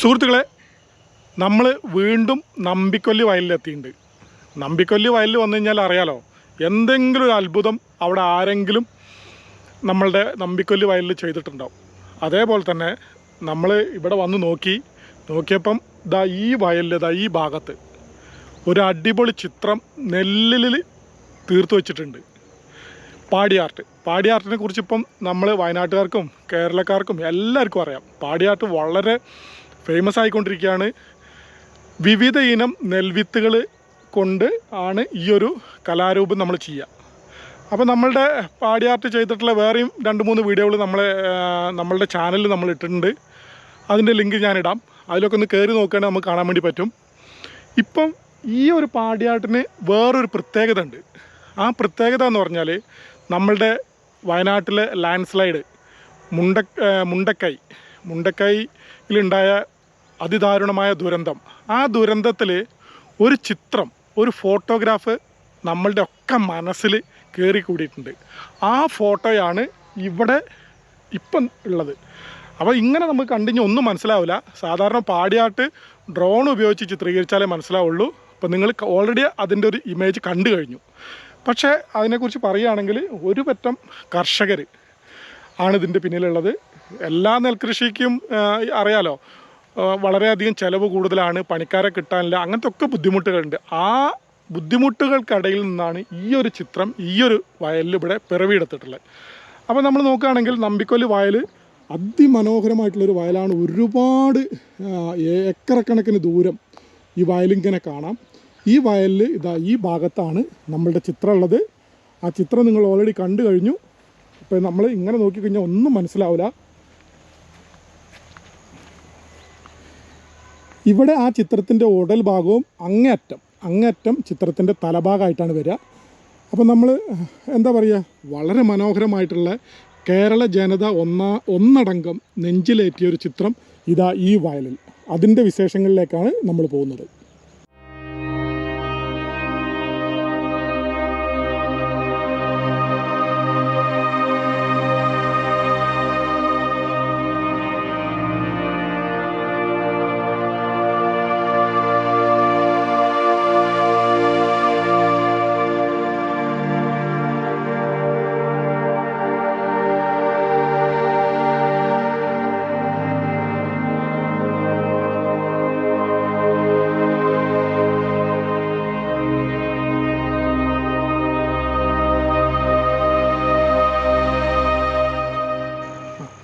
സുഹൃത്തുക്കളെ നമ്മൾ വീണ്ടും നമ്പിക്കൊല്ലി വയലിലെത്തിയിട്ടുണ്ട്. നമ്പിക്കൊല്ലി വയലിൽ വന്നു കഴിഞ്ഞാൽ അറിയാലോ എന്തെങ്കിലും ഒരു അത്ഭുതം അവിടെ ആരെങ്കിലും നമ്മളുടെ നമ്പിക്കൊല്ലി വയലിൽ ചെയ്തിട്ടുണ്ടാവും. അതേപോലെ തന്നെ നമ്മൾ ഇവിടെ വന്ന് നോക്കി നോക്കിയപ്പം ഇതാ ഈ വയലിൽ ഇതാ ഈ ഭാഗത്ത് ഒരു അടിപൊളി ചിത്രം നെല്ലിൽ തീർത്തു വെച്ചിട്ടുണ്ട്. പാടിയാർട്ട്. പാടിയാർട്ടിനെ കുറിച്ച് ഇപ്പം നമ്മൾ വയനാട്ടുകാർക്കും കേരളക്കാർക്കും എല്ലാവർക്കും അറിയാം. പാടിയാർട്ട് വളരെ ഫേമസ് ആയിക്കൊണ്ടിരിക്കുകയാണ്. വിവിധ ഇനം നെൽവിത്തുകൾ കൊണ്ട് ആണ് ഈ ഒരു കലാരൂപം നമ്മൾ ചെയ്യുക. അപ്പോൾ നമ്മളുടെ പാടിയാർട്ട് ചെയ്തിട്ടുള്ള വേറെയും രണ്ട് മൂന്ന് വീഡിയോകൾ നമ്മളെ നമ്മളുടെ ചാനലിൽ നമ്മൾ ഇട്ടിട്ടുണ്ട്. അതിന്റെ ലിങ്ക് ഞാനിടാം അതിലൊക്കെ ഒന്ന് കയറി നോക്കുകയാണെങ്കിൽ നമുക്ക് കാണാൻ വേണ്ടി പറ്റും. ഇപ്പം ഈ ഒരു പാടിയാട്ടിന് വേറൊരു പ്രത്യേകത ഉണ്ട്. ആ പ്രത്യേകത എന്ന് പറഞ്ഞാൽ നമ്മളുടെ വയനാട്ടിലെ ലാൻഡ് സ്ലൈഡ് മുണ്ട മുണ്ടക്കൈ. മുണ്ടക്കൈയിലുണ്ടായ അതിദാരുണമായ ദുരന്തം. ആ ദുരന്തത്തിൽ ഒരു ചിത്രം ഒരു ഫോട്ടോഗ്രാഫ് നമ്മളുടെ ഒക്കെ മനസ്സിൽ കയറി കൂടിയിട്ടുണ്ട്. ആ ഫോട്ടോയാണ് ഇവിടെ ഇപ്പം ഉള്ളത്. അപ്പോൾ ഇങ്ങനെ നമുക്ക് കണ്ടിഞ്ഞ് ഒന്നും മനസ്സിലാവില്ല. സാധാരണ പാടിയാട്ട് ഡ്രോൺ ഉപയോഗിച്ച് ചിത്രീകരിച്ചാലേ മനസ്സിലാവുള്ളൂ. അപ്പോൾ നിങ്ങൾ ഓൾറെഡി അതിന്റെ ഒരു ഇമേജ് കണ്ടു കഴിഞ്ഞു. പക്ഷേ അതിനെക്കുറിച്ച് പറയുകയാണെങ്കിൽ ഒരു പറ്റം കർഷകർ ആണ് ഇതിന്റെ പിന്നിലുള്ളത്. എല്ലാ നെൽകൃഷിക്കും അറിയാലോ വളരെയധികം ചിലവ് കൂടുതലാണ് പണിക്കാരെ കിട്ടാനില്ല അങ്ങനത്തെ ഒക്കെ ബുദ്ധിമുട്ടുകളുണ്ട്. ആ ബുദ്ധിമുട്ടുകൾക്കിടയിൽ നിന്നാണ് ഈ ഒരു ചിത്രം ഈ ഒരു വയലിൽ ഇവിടെ പിറവിയെടുത്തിട്ടുള്ളത്. അപ്പോൾ നമ്മൾ നോക്കുകയാണെങ്കിൽ നമ്പിക്കൊല്ലി വയൽ അതിമനോഹരമായിട്ടുള്ളൊരു വയലാണ്. ഒരുപാട് ഏക്കറക്കണക്കിന് ദൂരം ഈ വയലിങ്ങനെ കാണാം. ഈ വയലിൽ ഇതാ ഈ ഭാഗത്താണ് നമ്മളുടെ ചിത്രം ഉള്ളത്. ആ ചിത്രം നിങ്ങൾ ഓൾറെഡി കണ്ടു കഴിഞ്ഞു. അപ്പോൾ നമ്മൾ ഇങ്ങനെ നോക്കിക്കഴിഞ്ഞാൽ ഒന്നും മനസ്സിലാവില്ല. ഇവിടെ ആ ചിത്രത്തിന്റെ ഉടൽ ഭാഗവും അങ്ങേയറ്റം അങ്ങേയറ്റം ചിത്രത്തിന്റെ തലഭാഗമായിട്ടാണ് വരിക. അപ്പം നമ്മൾ എന്താ പറയുക വളരെ മനോഹരമായിട്ടുള്ള കേരള ജനത ഒന്നാ ഒന്നടങ്കം നെഞ്ചിലേറ്റിയ ഒരു ചിത്രം ഇതാ ഈ വയലിൽ. അതിന്റെ വിശേഷങ്ങളിലേക്കാണ് നമ്മൾ പോകുന്നത്.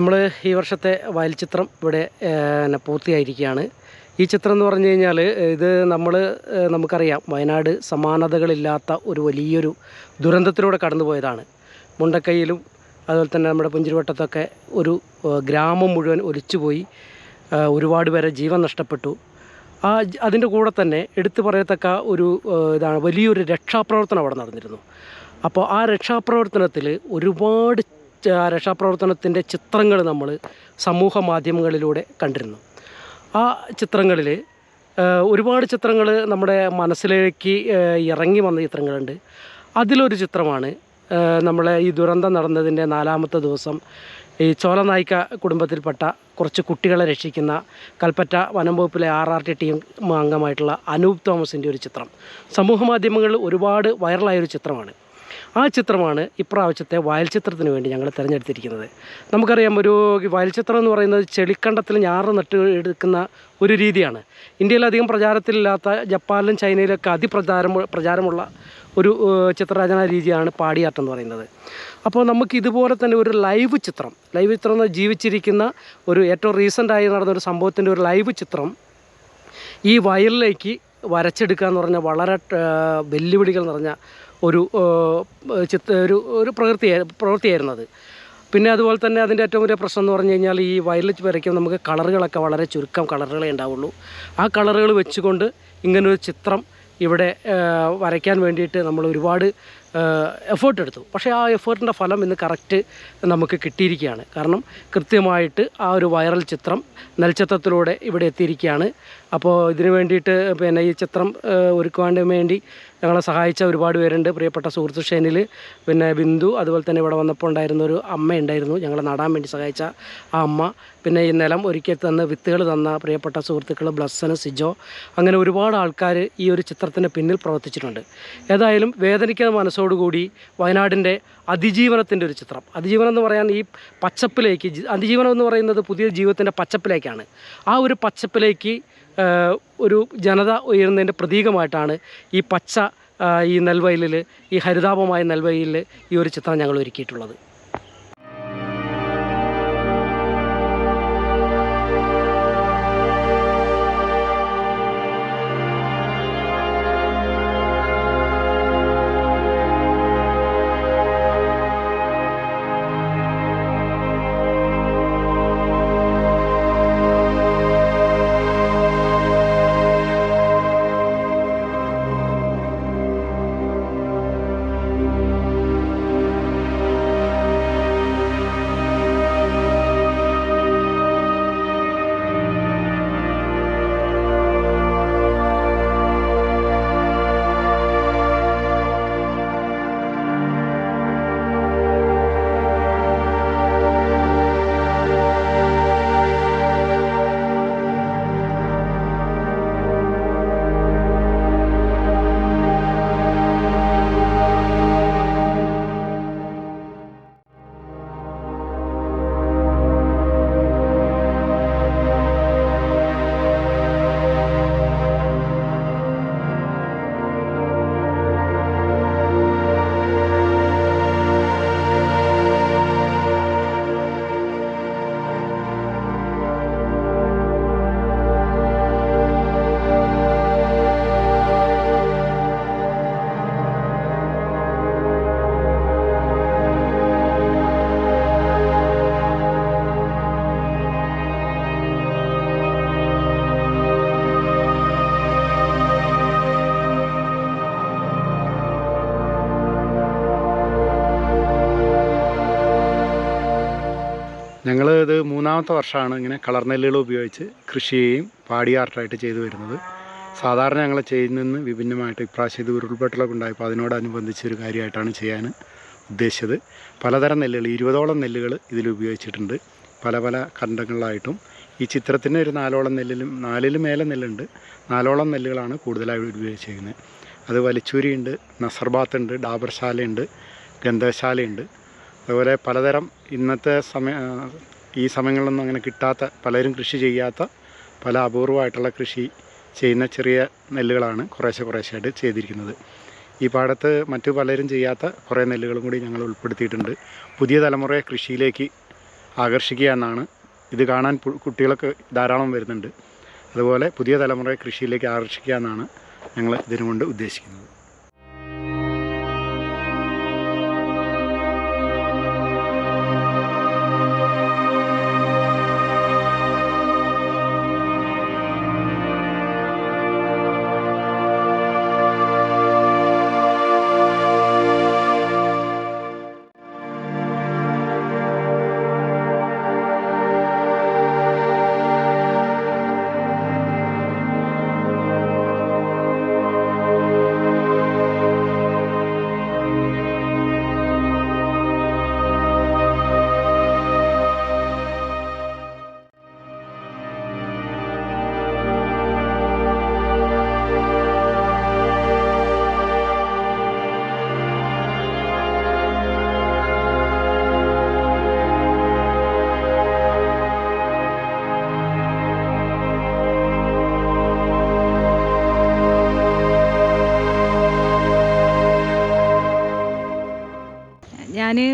നമ്മൾ ഈ വർഷത്തെ വയൽ ചിത്രം ഇവിടെ പിന്നെ പൂർത്തിയായിരിക്കുകയാണ്. ഈ ചിത്രം എന്ന് പറഞ്ഞു കഴിഞ്ഞാൽ ഇത് നമ്മൾ നമുക്കറിയാം വയനാട് സമാനതകളില്ലാത്ത ഒരു വലിയൊരു ദുരന്തത്തിലൂടെ കടന്നു പോയതാണ് മുണ്ടക്കൈയിലും അതുപോലെ തന്നെ നമ്മുടെ പുഞ്ചിരിവട്ടത്തൊക്കെ ഒരു ഗ്രാമം മുഴുവൻ ഒലിച്ചുപോയി പോയി ഒരുപാട് പേരെ ജീവൻ നഷ്ടപ്പെട്ടു. ആ അതിന്റെ കൂടെ തന്നെ എടുത്തു പറയത്തക്ക ഒരു ഇതാണ് വലിയൊരു രക്ഷാപ്രവർത്തനം അവിടെ നടന്നിരുന്നു. അപ്പോൾ ആ രക്ഷാപ്രവർത്തനത്തിൽ ഒരുപാട് രക്ഷാപ്രവർത്തനത്തിന്റെ ചിത്രങ്ങൾ നമ്മൾ സമൂഹ മാധ്യമങ്ങളിലൂടെ കണ്ടിരുന്നു. ആ ചിത്രങ്ങളിൽ ഒരുപാട് ചിത്രങ്ങൾ നമ്മുടെ മനസ്സിലേക്ക് ഇറങ്ങി വന്ന ചിത്രങ്ങളുണ്ട്. അതിലൊരു ചിത്രമാണ് നമ്മളെ ഈ ദുരന്തം നടന്നതിന്റെ നാലാമത്തെ ദിവസം ഈ ചോലനായിക്ക കുടുംബത്തിൽപ്പെട്ട കുറച്ച് കുട്ടികളെ രക്ഷിക്കുന്ന കൽപ്പറ്റ വനം വകുപ്പിലെ ആർ ആർ ടി ടീം അംഗമായിട്ടുള്ള അനൂപ് തോമസിന്റെ ഒരു ചിത്രം. സമൂഹ മാധ്യമങ്ങളിൽ ഒരുപാട് വൈറലായൊരു ചിത്രമാണ്. ആ ചിത്രമാണ് ഇപ്രാവശ്യത്തെ വയൽ ചിത്രത്തിന് വേണ്ടി ഞങ്ങൾ തിരഞ്ഞെടുത്തിരിക്കുന്നത്. നമുക്കറിയാം ഒരു വയൽ ചിത്രം എന്ന് പറയുന്നത് ചെളിക്കണ്ടത്തിൽ ഞാറ് നട്ട് എടുക്കുന്ന ഒരു രീതിയാണ്. ഇന്ത്യയിൽ അധികം പ്രചാരത്തിലില്ലാത്ത ജപ്പാനിലും ചൈനയിലൊക്കെ അതിപ്രചാരം പ്രചാരമുള്ള ഒരു ചിത്രരചനാ രീതിയാണ് പാടിയാട്ടം എന്ന് പറയുന്നത്. അപ്പോൾ നമുക്ക് ഇതുപോലെ തന്നെ ഒരു ലൈവ് ചിത്രം ലൈവ് ചിത്രം എന്ന് ജീവിച്ചിരിക്കുന്ന ഒരു ഏറ്റവും റീസെന്റായി നടന്ന ഒരു സംഭവത്തിന്റെ ഒരു ലൈവ് ചിത്രം ഈ വയലിലേക്ക് വരച്ചെടുക്കുക എന്ന് പറഞ്ഞാൽ വളരെ വെല്ലുവിളികൾ നിറഞ്ഞ ഒരു ചിത്ര ഒരു ഒരു പ്രകൃതി പ്രവൃത്തിയായിരുന്നു അത് പിന്നെ അതുപോലെ തന്നെ അതിന്റെ ഏറ്റവും വലിയ പ്രശ്നം എന്ന് പറഞ്ഞു കഴിഞ്ഞാൽ ഈ വയലിൽ വരയ്ക്കും നമുക്ക് കളറുകളൊക്കെ വളരെ ചുരുക്കം കളറുകളേ ഉണ്ടാവുള്ളൂ. ആ കളറുകൾ വെച്ചുകൊണ്ട് ഇങ്ങനൊരു ചിത്രം ഇവിടെ വരയ്ക്കാൻ വേണ്ടിയിട്ട് നമ്മൾ ഒരുപാട് എഫേർട്ട് എടുത്തു. പക്ഷേ ആ എഫേർട്ടിന്റെ ഫലം ഇന്ന് കറക്റ്റ് നമുക്ക് കിട്ടിയിരിക്കുകയാണ്. കാരണം കൃത്യമായിട്ട് ആ ഒരു വൈറൽ ചിത്രം നെൽച്ചത്രത്തിലൂടെ ഇവിടെ എത്തിയിരിക്കുകയാണ്. അപ്പോൾ ഇതിന് വേണ്ടിയിട്ട് പിന്നെ ഈ ചിത്രം ഒരുക്കുവാൻ വേണ്ടി ഞങ്ങളെ സഹായിച്ച ഒരുപാട് പേരുണ്ട്. പ്രിയപ്പെട്ട സുഹൃത്ത് ഷേനിൽ പിന്നെ ബിന്ദു അതുപോലെ തന്നെ ഇവിടെ വന്നപ്പോൾ ഉണ്ടായിരുന്ന ഒരു അമ്മ ഉണ്ടായിരുന്നു. ഞങ്ങളെ നടാൻ വേണ്ടി സഹായിച്ച ആ അമ്മ. പിന്നെ ഈ നിലം ഒരുക്കി തന്ന വിത്തുകൾ തന്ന പ്രിയപ്പെട്ട സുഹൃത്തുക്കൾ ബ്ലസ്സന് സിജോ അങ്ങനെ ഒരുപാട് ആൾക്കാർ ഈ ഒരു ചിത്രത്തിന്റെ പിന്നിൽ പ്രവർത്തിച്ചിട്ടുണ്ട്. ഏതായാലും വേദനിക്കുന്ന മനസ്സോടുകൂടി വയനാടിന്റെ അതിജീവനത്തിന്റെ ഒരു ചിത്രം. അതിജീവനം എന്ന് പറയാൻ ഈ പച്ചപ്പിലേക്ക് അതിജീവനം എന്ന് പറയുന്നത് പുതിയ ജീവിതത്തിന്റെ പച്ചപ്പിലേക്കാണ്. ആ ഒരു പച്ചപ്പിലേക്ക് ഒരു ജനത ഉയരുന്നതിന്റെ പ്രതീകമായിട്ടാണ് ഈ പച്ച ഈ നെൽവയലിൽ ഈ ഹരിതാപമായ നെൽവയലിൽ ഈ ഒരു ചിത്രം ഞങ്ങൾ ഒരുക്കിയിട്ടുള്ളത്. മൂന്നാമത്തെ വർഷമാണ് ഇങ്ങനെ കളർ നെല്ലുകൾ ഉപയോഗിച്ച് കൃഷി ചെയ്യുകയും പാടി ആർട്ടായിട്ട് ചെയ്തു വരുന്നത്. സാധാരണ ഞങ്ങൾ ചെയ്യുന്നതിന് വിഭിന്നമായിട്ട് ഇപ്രാവശ്യം ഇത് ഉരുൾപൊട്ടലൊക്കെ ഉണ്ടായപ്പോൾ അതിനോടനുബന്ധിച്ച് ഒരു കാര്യമായിട്ടാണ് ചെയ്യാൻ ഉദ്ദേശിച്ചത്. പലതരം നെല്ലുകൾ ഇരുപതോളം നെല്ലുകൾ ഇതിൽ ഉപയോഗിച്ചിട്ടുണ്ട്. പല പല ഖണ്ഡങ്ങളിലായിട്ടും ഈ ചിത്രത്തിന് ഒരു നാലോളം നെല്ലിലും നാലിലും മേലെ നെല്ലുണ്ട്. നാലോളം നെല്ലുകളാണ് കൂടുതലായി ഉപയോഗിച്ചിരിക്കുന്നത്. അത് വലിച്ചൂരിയുണ്ട് നസർബാത്ത് ഉണ്ട് ഡാബർശാലയുണ്ട് ഗന്ധശാലയുണ്ട് അതുപോലെ പലതരം ഇന്നത്തെ സമയ ഈ സമയങ്ങളിലൊന്നും അങ്ങനെ കിട്ടാത്ത പലരും കൃഷി ചെയ്യാത്ത പല അപൂർവമായിട്ടുള്ള കൃഷി ചെയ്യുന്ന ചെറിയ നെല്ലുകളാണ് കുറേശ്ശെ കുറേശ്ശെയായിട്ട് ചെയ്തിരിക്കുന്നത്. ഈ പാടത്ത് മറ്റു പലരും ചെയ്യാത്ത കുറേ നെല്ലുകളും കൂടി ഞങ്ങൾ ഉൾപ്പെടുത്തിയിട്ടുണ്ട്. പുതിയ തലമുറയെ കൃഷിയിലേക്ക് ആകർഷിക്കുക എന്നാണ് ഇത് കാണാൻ കുട്ടികളൊക്കെ ധാരാളം വരുന്നുണ്ട്. അതുപോലെ പുതിയ തലമുറയെ കൃഷിയിലേക്ക് ആകർഷിക്കുക എന്നാണ് ഞങ്ങൾ ഇതിനുകൊണ്ട് ഉദ്ദേശിക്കുന്നത്.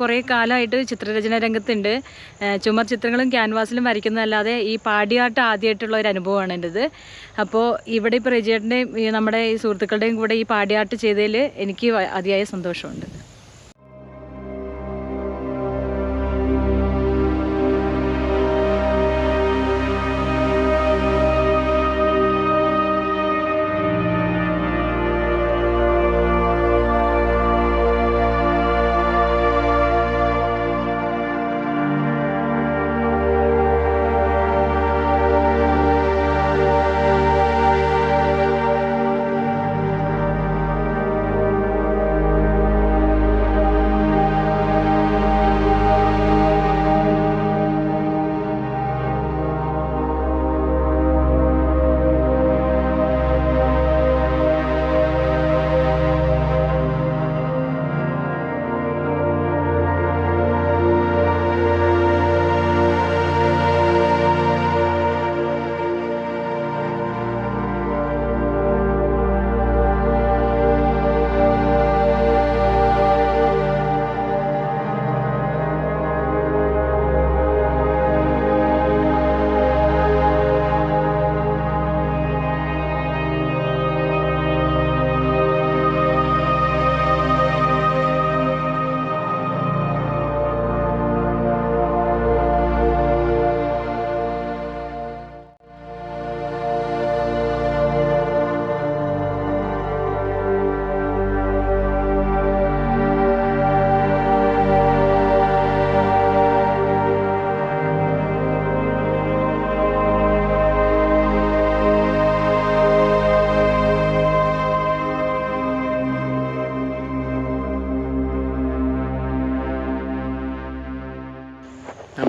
കുറേ കാലമായിട്ട് ചിത്രരചന രംഗത്തുണ്ട്. ചുമർ ചിത്രങ്ങളും ക്യാൻവാസിലും വരയ്ക്കുന്നതല്ലാതെ ഈ പാടിയാട്ട് ആദ്യമായിട്ടുള്ള ഒരു അനുഭവമാണ് എന്റെത്. അപ്പോൾ ഇവിടെ ഇപ്പോൾ നമ്മുടെ ഈ സുഹൃത്തുക്കളുടെയും കൂടെ ഈ പാടിയാട്ട് ചെയ്തതിൽ എനിക്ക് അതിയായ സന്തോഷമുണ്ട്.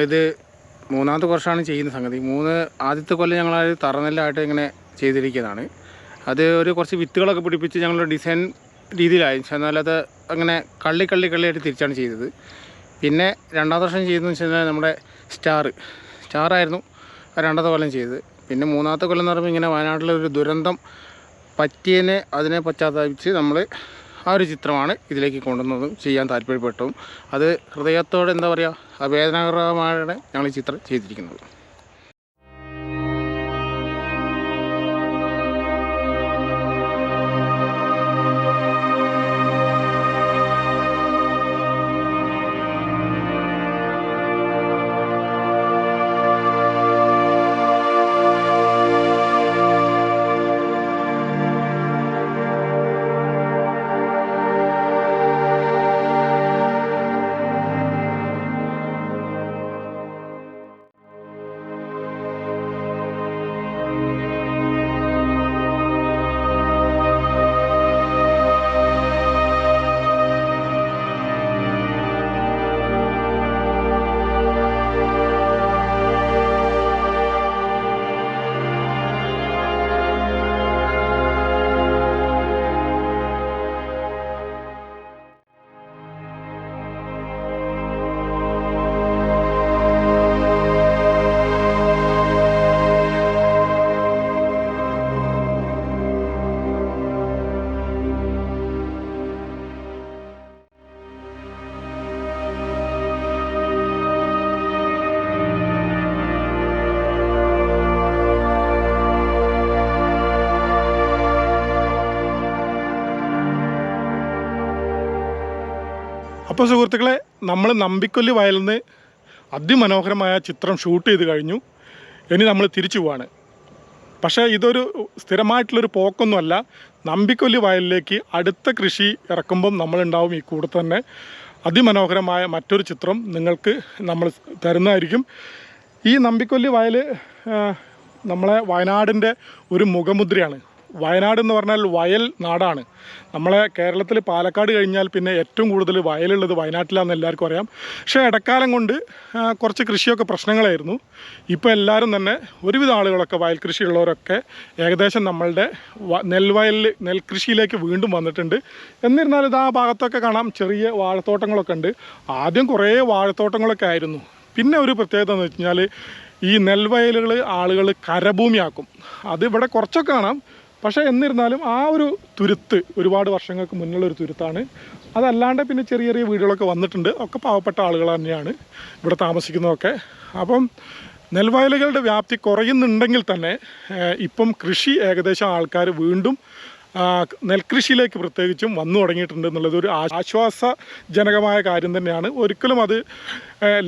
നമ്മളിത് മൂന്നാമത്തെ വർഷമാണ് ചെയ്യുന്ന സംഗതി. മൂന്ന് ആദ്യത്തെ കൊല്ലം ഞങ്ങൾ തറനെല്ലായിട്ട് ഇങ്ങനെ ചെയ്തിരിക്കുന്നതാണ്. അത് ഒരു കുറച്ച് വിത്തുകളൊക്കെ പിടിപ്പിച്ച് ഞങ്ങളുടെ ഡിസൈൻ രീതിയിലായി. എന്നാലത് അങ്ങനെ കള്ളി കള്ളി കള്ളിയായിട്ട് തിരിച്ചാണ് ചെയ്തത്. പിന്നെ രണ്ടാമത്തെ വർഷം ചെയ്തതെന്ന് വെച്ച് കഴിഞ്ഞാൽ നമ്മുടെ സ്റ്റാർ. സ്റ്റാറായിരുന്നു രണ്ടാമത്തെ കൊല്ലം ചെയ്തത്. പിന്നെ മൂന്നാമത്തെ കൊല്ലം എന്ന് പറയുമ്പോൾ ഇങ്ങനെ വയനാട്ടിലെ ഒരു ദുരന്തം പറ്റിയതിനെ അതിനെ പശ്ചാത്തപിച്ച് നമ്മൾ ആ ഒരു ചിത്രമാണ് ഇതിലേക്ക് കൊണ്ടുവന്നതും ചെയ്യാൻ താല്പര്യപ്പെട്ടതും. അത് ഹൃദയത്തോടെ എന്താ പറയുക വേദനാകരമായാണ് ഞങ്ങൾ ഈ ചിത്രം ചെയ്തിരിക്കുന്നത്. അപ്പോൾ സുഹൃത്തുക്കളെ നമ്മൾ നമ്പിക്കൊല്ലി വയലിൽ നിന്ന് അതിമനോഹരമായ ചിത്രം ഷൂട്ട് ചെയ്ത് കഴിഞ്ഞു. ഇനി നമ്മൾ തിരിച്ചു പോവാണ്. പക്ഷേ ഇതൊരു സ്ഥിരമായിട്ടുള്ളൊരു പോക്കൊന്നുമല്ല. നമ്പിക്കൊല്ലി വയലിലേക്ക് അടുത്ത കൃഷി ഇറക്കുമ്പം നമ്മളുണ്ടാവും ഈ കൂടെ തന്നെ. അതിമനോഹരമായ മറ്റൊരു ചിത്രം നിങ്ങൾക്ക് നമ്മൾ തരുന്നതായിരിക്കും. ഈ നമ്പിക്കൊല്ലി വയൽ നമ്മളെ വയനാടിന്റെ ഒരു മുഖമുദ്രയാണ്. വയനാട് എന്ന് പറഞ്ഞാൽ വയൽ നാടാണ്. നമ്മളെ കേരളത്തിൽ പാലക്കാട് കഴിഞ്ഞാൽ പിന്നെ ഏറ്റവും കൂടുതൽ വയലുള്ളത് വയനാട്ടിലാണെന്ന് എല്ലാവർക്കും അറിയാം. പക്ഷേ ഇടക്കാലം കൊണ്ട് കുറച്ച് കൃഷിയൊക്കെ പ്രശ്നങ്ങളായിരുന്നു. ഇപ്പോൾ എല്ലാവരും തന്നെ ഒരുവിധ ആളുകളൊക്കെ വയൽ കൃഷിയുള്ളവരൊക്കെ ഏകദേശം നമ്മളുടെ നെൽവയലിൽ നെൽകൃഷിയിലേക്ക് വീണ്ടും വന്നിട്ടുണ്ട്. എന്നിരുന്നാലും ആ ഭാഗത്തൊക്കെ കാണാം ചെറിയ വാഴത്തോട്ടങ്ങളൊക്കെ ഉണ്ട്. ആദ്യം കുറേ വാഴത്തോട്ടങ്ങളൊക്കെ ആയിരുന്നു. പിന്നെ ഒരു പ്രത്യേകത എന്ന് വെച്ച് കഴിഞ്ഞാൽ ഈ നെൽവയലുകൾ ആളുകൾ കരഭൂമിയാക്കും. അത് ഇവിടെ കുറച്ചൊക്കെ കാണാം. പക്ഷേ എന്നിരുന്നാലും ആ ഒരു തുരുത്ത് ഒരുപാട് വർഷങ്ങൾക്ക് മുന്നുള്ള ഒരു തുരുത്താണ്. അതല്ലാണ്ട് പിന്നെ ചെറിയ ചെറിയ വീടുകളൊക്കെ വന്നിട്ടുണ്ട്. ഒക്കെ പാവപ്പെട്ട ആളുകൾ തന്നെയാണ് ഇവിടെ താമസിക്കുന്നതൊക്കെ. അപ്പം നെൽവയലുകളുടെ വ്യാപ്തി കുറയുന്നുണ്ടെങ്കിൽ തന്നെ ഇപ്പം കൃഷി ഏകദേശം ആൾക്കാർ വീണ്ടും നെൽകൃഷിയിലേക്ക് പ്രത്യേകിച്ചും വന്നു തുടങ്ങിയിട്ടുണ്ട് എന്നുള്ളത് ഒരു ആശ്വാസജനകമായ കാര്യം തന്നെയാണ്. ഒരിക്കലും അത്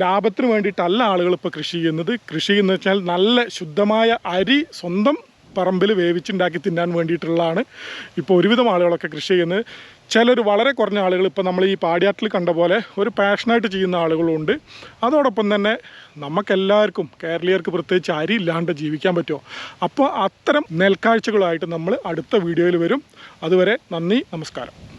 ലാഭത്തിന് വേണ്ടിയിട്ടല്ല ആളുകൾ ഇപ്പോൾ കൃഷി ചെയ്യുന്നത്. കൃഷി എന്ന് വെച്ചാൽ നല്ല ശുദ്ധമായ അരി സ്വന്തം പറമ്പിൽ വേവിച്ചുണ്ടാക്കി തിന്നാൻ വേണ്ടിയിട്ടുള്ളതാണ് ഇപ്പോൾ ഒരുവിധം ആളുകളൊക്കെ കൃഷി ചെയ്യുന്നത്. ചിലർ വളരെ കുറഞ്ഞ ആളുകൾ ഇപ്പോൾ നമ്മൾ ഈ പാടിയാട്ടിൽ കണ്ട പോലെ ഒരു പാഷനായിട്ട് ചെയ്യുന്ന ആളുകളുണ്ട്. അതോടൊപ്പം തന്നെ നമുക്കെല്ലാവർക്കും കേരളീയർക്ക് പ്രത്യേകിച്ച് അരി ഇല്ലാണ്ട് ജീവിക്കാൻ പറ്റുമോ? അപ്പോൾ അത്തരം നെൽക്കാഴ്ചകളായിട്ട് നമ്മൾ അടുത്ത വീഡിയോയിൽ വരും. അതുവരെ നന്ദി നമസ്കാരം.